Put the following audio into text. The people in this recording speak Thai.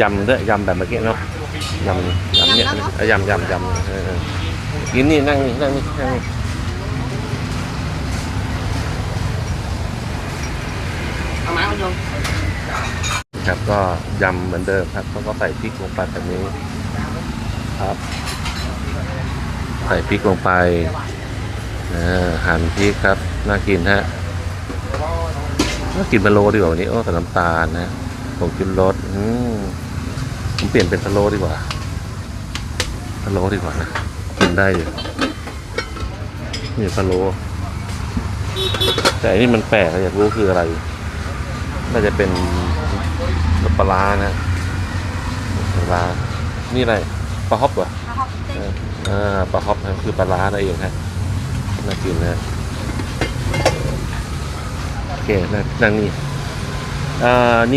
ยำด้วยยำแบบเมื่อกี้เนาะยำยำเนี่ยเออยำยำยำเออเออกินนี่นั่งนี่นั่งนี่นั่งนี่เอามาเอาโยมครับก็ยำเหมือนเดิมครับเขาก็ใส่พริกลงไปแบบนี้ครับ ใส่พริกลงไปอ่าหั่นพริกครับน่ากินฮะน่ากินเป็นโลดีกว่าวันนี้โอ้กับน้ำตาลนะ ผงกินรสอืมผมเปลี่ยนเป็นพะโล้ดีกว่าพะโล้ดีกว่านะกินได้อยู่นี่พะโล้แต่อันนี้มันแปลกอะอยากรู้คืออะไร น่าจะเป็นปลาร้านะปลาร้านี่อะไรปลาฮอปเหรอข้าวหอมเต้นอ่าปลาฮอปนะคือปลาร้านั่นเองฮะน่ากินนะโอเคนั่งนั่งนี่อ่านี่